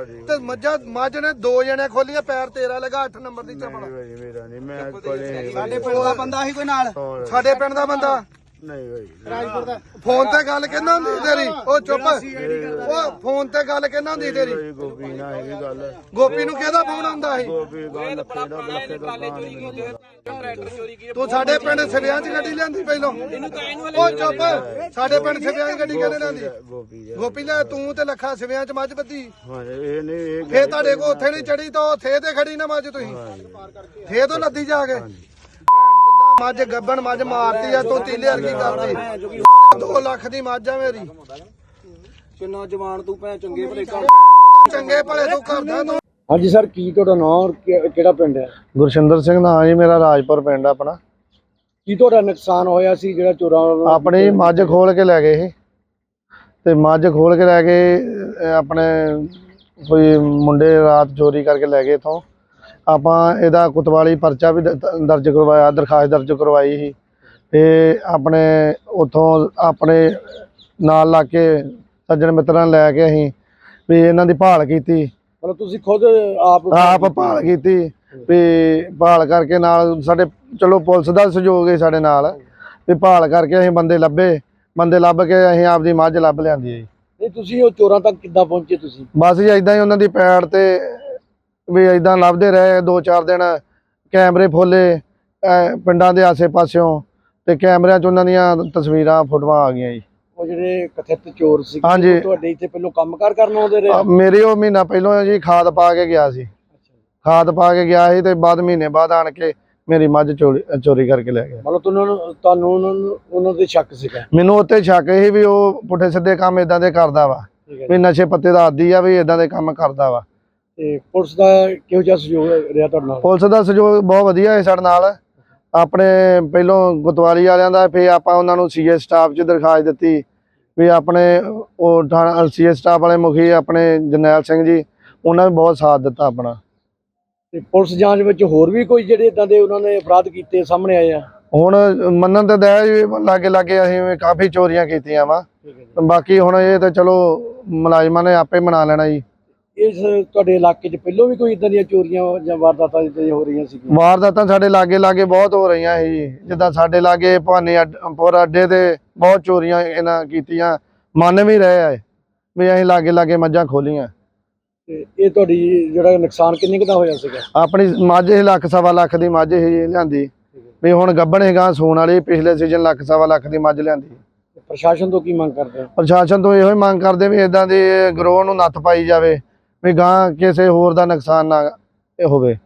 ਭਾਜੀ। ਤੇ ਮੱਝਾਂ ਮੱਝ ਨੇ ਦੋ ਜਣੇ ਖੋਲੀਆਂ ਪੈਰ ਤੇਰਾ ਲਗਾ 8 ਨੰਬਰ ਦੀ ਚਪਲ। ਨਹੀਂ ਭਾਜੀ ਮੇਰਾ ਨਹੀਂ ਮੈਂ ਕੋਲੇ ਸਾਡੇ ਪਿੰਡ ਦਾ ਬੰਦਾ ਸੀ ਕੋਈ ਨਾਲ? ਸਾਡੇ ਪਿੰਡ ਦਾ ਬੰਦਾ। ਨਹੀਂ ਭਾਜੀ ਰਾਜਪੁਰ ਦਾ। ਫੋਨ ਤੇ ਗੱਲ ਕਿੰਨਾ ਹੁੰਦੀ ਤੇਰੀ? ਉਹ ਚੁੱਪ। ਉਹ ਫੋਨ ਤੇ ਗੱਲ ਕਿੰਨਾ ਹੁੰਦੀ ਤੇਰੀ? ਗੋਪੀ ਨਾਲ ਹੈਗੀ ਗੱਲ। ਗੋਪੀ ਨੂੰ ਕਿਹਦਾ ਫੋਨ ਆਉਂਦਾ ਸੀ? ਗੋਪੀ ਗੱਲ ਲੱਖੇ ਦਾ ਲੱਖੇ ਦਾ ਤੂੰ ਸਾਡੇ ਪਿੰਡ ਸਿਵਿਆਂ 'ਚ ਗੱਡੀ ਲਿਆਂਦੀ ਪਹਿਲੋਂ? ਉਹ ਚੁੱਪ। ਸਾਡੇ ਪਿੰਡ ਸਿਵਿਆਂ 'ਚ ਗੱਡੀ ਕਿਹਨੇ ਲਿਆਂਦੀ? ਗੋਪੀ ਲੈ ਤੂੰ ਤੇ ਲੱਖਾ ਸਿਵਿਆਂ 'ਚ ਮੱਝ ਬੱਧੀ ਹਾਂ ਇਹ ਨਹੀਂ ਇਹ ਫੇਰ ਤੁਹਾਡੇ ਕੋ ਉੱਥੇ ਨਹੀਂ ਚੜੀ ਤਾਂ ਥੇ ਤੇ ਖੜੀ ਨਾ ਮੱਝ ਤੁਸੀਂ। ਥੇ ਤੋਂ ਲੱਦੀ ਜਾ ਕੇ। ਮੱਝ ਗੱਬਣ ਮੱਝ ਮਾਰਤੀ ਆ ਤੂੰ ਤੀਲੇ ਵਰਗੀ ਕਰਦੀ। 2 ਲੱਖ ਦੀ ਮੱਝ ਆ ਮੇਰੀ। ਕਿੰਨਾ ਜਵਾਨ ਤੂੰ ਭੈ ਚੰਗੇ ਭਲੇ ਕਰ ਚੰਗੇ ਭਲੇ ਤੂੰ ਕਰਦਾ ਤੂੰ। ਹਾਂਜੀ ਸਰ ਕੀ ਤੁਹਾਡਾ ਨਾਮ ਕਿਹੜਾ ਪਿੰਡ ਹੈ? ਗੁਰਸ਼ਿੰਦਰ ਸਿੰਘ ਨਾਂ ਜੀ ਮੇਰਾ ਰਾਜਪੁਰ ਪਿੰਡ ਆਪਣਾ। ਕੀ ਤੁਹਾਡਾ ਨੁਕਸਾਨ ਹੋਇਆ ਸੀ ਜਿਹੜਾ ਚੋਰਾਂ ਵੱਲੋਂ? ਆਪਣੀ ਮੱਝ ਖੋਲ ਕੇ ਲੈ ਗਏ ਇਹ। ਤੇ ਮੱਝ ਖੋਲ ਕੇ ਲੈ ਗਏ ਅਹ ਆਪਣੇ ਕੋਈ ਮੁੰਡੇ ਰਾਤ ਚੋਰੀ ਕਰਕੇ ਲੈ ਗਏ ਇਥੋਂ। ਆਪਾਂ ਇਹਦਾ ਕੁਤਵਾਲੀ ਪਰਚਾ ਵੀ ਦ- ਦਰਜ ਕਰਵਾਇਆ ਦਰਖਾਸਤ ਦਰਜ ਕਰਵਾਈ ਸੀ। ਤੇ ਆਪਣੇ ਉਥੋਂ ਆਪਣੇ ਨਾਲ ਲਾ ਕੇ ਸੱਜਣ ਮਿੱਤਰਾਂ ਨੂੰ ਲੈ ਕੇ ਅਸੀਂ ਵੀ ਇਹਨਾਂ ਦੀ ਭਾਲ ਕੀਤੀ। ਮਤਲਬ ਤੁਸੀਂ ਖੁਦ ਆਪ ਆਪ ਭਾਲ ਕੀਤੀ ਵੀ ਭਾਲ ਕਰਕੇ ਨਾਲ ਸਾਡੇ ਚਲੋ ਪੁਲਿਸ ਦਾ ਸਹਿਯੋਗ ਹੈ ਸਾਡੇ ਨਾਲ ਵੀ ਭਾਲ ਕਰਕੇ ਅਸੀਂ ਬੰਦੇ ਲੱਭੇ ਬੰਦੇ ਲੱਭ ਕੇ ਅਸੀਂ ਆਪਦੀ ਮੱਝ ਲੱਭ ਲਿਆਂਦੀ ਹੈ ਜੀ। ਨਹੀਂ ਤੁਸੀਂ ਉਹ ਚੋਰਾਂ ਤੱਕ ਕਿੱਦਾਂ ਪਹੁੰਚੇ ਤੁਸੀਂ? ਬਸ ਜੀ ਇਦਾਂ ਹੀ ਉਹਨਾਂ ਦੀ ਪੈੜ ਤੇ ਵੀ ਇਦਾਂ ਲੱਭਦੇ ਰਹੇ ਦੋ ਚਾਰ ਦਿਨ ਕੈਮਰੇ ਫੋਲੇ ਪਿੰਡਾਂ ਦੇ ਆਸੇ-ਪਾਸਿਓਂ ਤੇ ਕੈਮਰਿਆਂ 'ਚ ਉਹਨਾਂ ਦੀਆਂ ਤਸਵੀਰਾਂ ਫੋਟੋਆਂ ਆ ਗਈਆਂ ਜੀ। ਉਹ ਜਿਹੜੇ ਕਥਿਤ ਚੋਰ ਸੀ ਹਾਂਜੀ। ਤੁਹਾਡੇ ਇੱਥੇ ਪਹਿਲੋਂ ਕੰਮਕਾਰ ਕਰਨ ਆਉਂਦੇ ਰਹੇ? ਮੇਰੇ ਉਹ ਮਹੀਨਾ ਪਹਿਲਾਂ ਜੀ ਖਾਦ ਪਾ ਕੇ ਗਿਆ ਸੀ। ਖਾਦ ਪਾ ਕੇ ਗਿਆ ਸੀ ਤੇ ਬਾਅਦ ਮਹੀਨੇ ਬਾਅਦ ਆਣ ਕੇ ਮੇਰੀ ਮੱਝ ਚੋਰੀ ਚੋਰੀ ਕਰਕੇ ਲੈ ਗਿਆ। ਮਤਲਬ ਤੁਹਾਨੂੰ ਤੁਹਾਨੂੰ ਉਹਨਾਂ ਨੂੰ ਉਹਨਾਂ ਸ਼ੱਕ ਸੀਗਾ? ਮੈਨੂੰ ਉੱਤੇ ਸ਼ੱਕ ਸੀ ਵੀ ਉਹ ਪੁੱਠੇ ਸਿੱਧੇ ਕੰਮ ਇਦਾਂ ਦੇ ਕਰਦਾ ਵਾ। ਠੀਕ ਹੈ ਵੀ ਨਸ਼ੇ ਪੱਤੇ ਦਾ ਆਦੀ ਆ ਵੀ ਇਦਾਂ ਦੇ ਕੰਮ ਕਰਦਾ ਵਾ। ਤੇ ਪੁਲਿਸ ਦਾ ਕਿਹੋ ਜਿਹਾ ਸਹਿਯੋਗ ਰਿਹਾ ਤੁਹਾਡੇ ਨਾਲ? ਪੁਲਿਸ ਦਾ ਸਹਿਯੋਗ ਬਹੁਤ ਵਧੀਆ ਹੈ ਸਾਡੇ ਨਾਲ। ਆਪਣੇ ਪਹਿਲੋਂ ਗੁਤਵਾਲੀ ਵਾਲਿਆਂ ਦਾ ਫੇ ਆਪਾਂ ਉਹਨਾਂ ਨੂੰ ਸੀਏ ਸਟਾਫ 'ਚ ਦਰਖਾਸਤ ਦਿੱਤੀ। ਵੀ ਆਪਣੇ ਉਹ ਸੀਏ ਸਟਾਫ ਵਾਲੇ ਮੁਖੀ ਆਪਣੇ ਜਰਨੈਲ ਸਿੰਘ ਜੀ ਉਹਨਾਂ ਨੇ ਬਹੁਤ ਸਾਥ ਦਿੱਤਾ ਆਪਣਾ। ਤੇ ਪੁਲਿਸ ਜਾਂਚ ਵਿੱਚ ਹੋਰ ਵੀ ਕੋਈ ਜਿਹੜੇ ਇਦਾਂ ਦੇ ਉਹਨਾਂ ਨੇ ਅਪਰਾਧ ਕੀਤੇ ਸਾਹਮਣੇ ਆਏ ਆ? ਹੁਣ ਮੰਨਣ ਤੇ ਦਇਆ ਜੀ ਲਾਗੇ ਲਾਗੇ ਅਸੀਂ ਕਾਫੀ ਚੋਰੀਆਂ ਕੀਤੀਆਂ ਵਾ। ਬਾਕੀ ਹੁਣ ਇਹ ਤਾਂ ਚਲੋ ਮੁਲਾਜ਼ਮਾਂ ਨੇ ਆਪੇ ਮਨਾ ਲੈਣਾ ਜੀ। ਇਸ ਤੁਹਾਡੇ ਇਲਾਕੇ 'ਚ ਪਹਿਲਾਂ ਵੀ ਕੋਈ ਇਦਾਂ ਦੀਆਂ ਚੋਰੀਆਂ ਜਾਂ ਵਾਰਦਾਤਾਂ ਜਿੱਦਾਂ ਦੀਆਂ ਹੋ ਰਹੀਆਂ ਸੀ ਵਾਰਦਾਤਾਂ ਸਾਡੇ ਲਾਗੇ ਲਾਗੇ ਬਹੁਤ ਹੋ ਰਹੀਆਂ ਸੀ ਜੀ। ਜਿੱਦਾਂ ਸਾਡੇ ਲਾਗੇ ਭਾਨੇ ਅੱਡਪੁਰ ਅੱਡੇ ਤੇ ਬਹੁਤ ਚੋਰੀਆਂ ਇਹਨਾਂ ਕੀਤੀਆਂ। ਮੰਨ ਵੀ ਰਹੇ ਆ ਵੀ ਅਸੀਂ ਲਾਗੇ ਲਾਗੇ ਮੱਝਾਂ ਖੋਲੀਆਂ। ਤੇ ਇਹ ਤੁਹਾਡੀ ਜਿਹੜਾ ਨੁਕਸਾਨ ਕਿੰਨੇ ਕੁ ਦਾ ਹੋਇਆ ਸੀਗਾ? ਆਪਣੀ ਮੱਝ ਇਹ ਲੱਖ ਸਵਾ ਲੱਖ ਦੀ ਮੱਝ ਹੀ ਲਿਆਂਦੀ। ਵੀ ਹੁਣ ਗੱਬਣ ਹੈਗਾ ਸੂਣ ਵਾਲੀ ਪਿਛਲੇ ਸੀਜ਼ਨ ਲੱਖ ਸਵਾ ਲੱਖ ਦੀ ਮੱਝ ਲਿਆਂਦੀ। ਪ੍ਰਸ਼ਾਸਨ ਤੋਂ ਕੀ ਮੰਗ ਕਰਦੇ ਪ੍ਰਸ਼ਾਸਨ ਤੋਂ ਇਹੋ ਹੀ ਮੰਗ ਕਰਦੇ ਵੀ ਇਦਾਂ ਦੇ ਗਰੋਹ ਨੂੰ ਨੱਥ ਪਾਈ ਜਾਵੇ। ਵੀ ਗਾਂ ਕਿਸੇ ਹੋਰ ਦਾ ਨੁਕਸਾਨ ਨਾ ਇਹ ਹੋਵੇ।